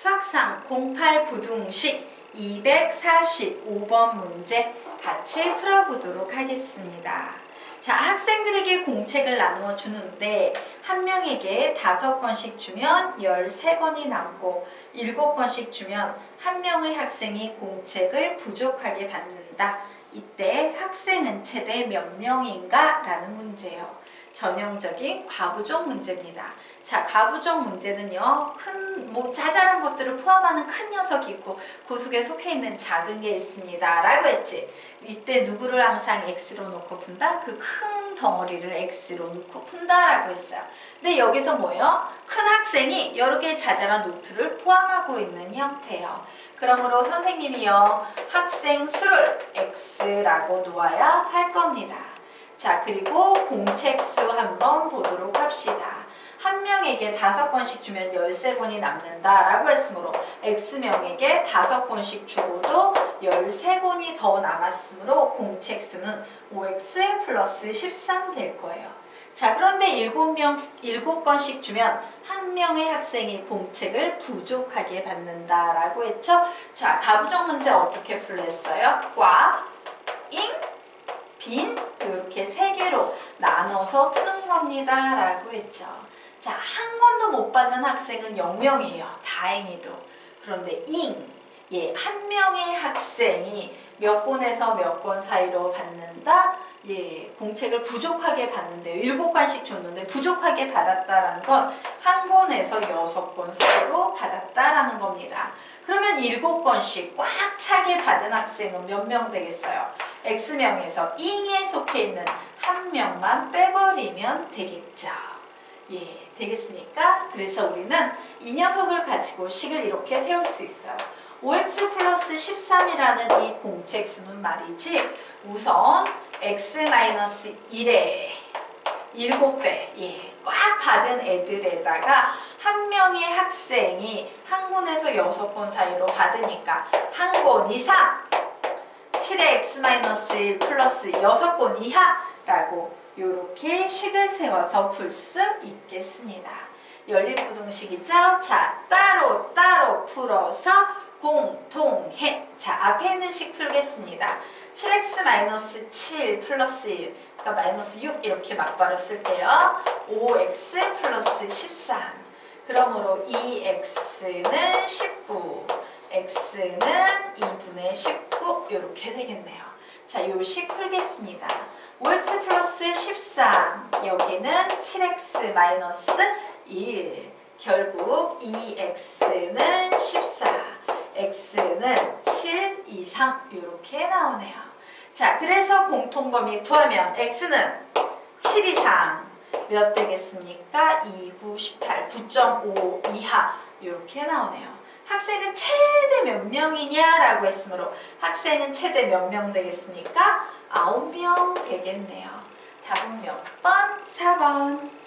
수학상 08 부등식 245번 문제 같이 풀어보도록 하겠습니다. 자, 학생들에게 공책을 나누어 주는데 한 명에게 다섯 권씩 주면 13권이 남고 일곱 권씩 주면 한 명의 학생이 공책을 부족하게 받는다. 이때 학생은 최대 몇 명인가? 라는 문제예요. 전형적인 과부족 문제입니다. 자, 과부족 문제는요, 큰, 뭐, 자잘한 것들을 포함하는 큰 녀석이 있고, 그 속에 속해 있는 작은 게 있습니다. 라고 했지. 이때 누구를 항상 X로 놓고 푼다? 그 큰 덩어리를 X로 놓고 푼다라고 했어요. 근데 여기서 뭐예요? 큰 학생이 여러 개의 자잘한 노트를 포함하고 있는 형태예요. 그러므로 선생님이요, 학생 수를 X라고 놓아야 할 겁니다. 자, 그리고 공책 수 한번 보도록 합시다. 한 명에게 다섯 권씩 주면 13권이 남는다 라고 했으므로 X명에게 다섯 권씩 주고도 13권이 더 남았으므로 공책 수는 5X 플러스 13 될 거예요. 자, 그런데 7명, 7권씩 주면 한 명의 학생이 공책을 부족하게 받는다라고 했죠? 자, 가부정 문제 어떻게 풀랬어요? 과, 잉, 빈 나눠서 푸는 겁니다. 라고 했죠. 자, 한 권도 못 받는 학생은 0명이에요. 다행히도. 그런데 잉, 예, 한 명의 학생이 몇 권에서 몇 권 사이로 받는다? 예, 공책을 부족하게 받는데요. 일곱 권씩 줬는데 부족하게 받았다라는 건 한 권에서 여섯 권 사이로 받았다라는 겁니다. 그러면 일곱 권씩 꽉 차게 받은 학생은 몇 명 되겠어요? X명에서 잉에 속해 있는 한 명만 빼버리면 되겠죠. 예, 되겠습니까? 그래서 우리는 이 녀석을 가지고 식을 이렇게 세울 수 있어요. 5x 플러스 13이라는 이 공책수는 말이지 우선 x-1의 7배 예, 꽉 받은 애들에다가 한 명의 학생이 한 권에서 6권 사이로 받으니까 한 권 이상 7의 x-1 플러스 6권 이하라고 이렇게 식을 세워서 풀 수 있겠습니다. 연립부등식이죠? 자, 따로 따로 풀어서 공통해. 자, 앞에 있는 식 풀겠습니다. 7x-7 플러스 1, 그러니까 마이너스 6 이렇게 막바로 쓸게요. 5x 플러스 13. 그러므로 2x는 19, x는 2분의 19 이렇게 되겠네요. 자, 요식 풀겠습니다. 5x 플러스 13 여기는 7x 마이너스 1 결국 2x는 14 x는 7 이상 이렇게 나오네요. 자, 그래서 공통범위 구하면 x는 7 이상 몇 되겠습니까? 2, 9, 18, 9.5 이하 이렇게 나오네요. 학생은 최대 몇 명이냐라고 했으므로 학생은 최대 몇 명 되겠습니까? 9명 되겠네요. 답은 몇 번? 4번.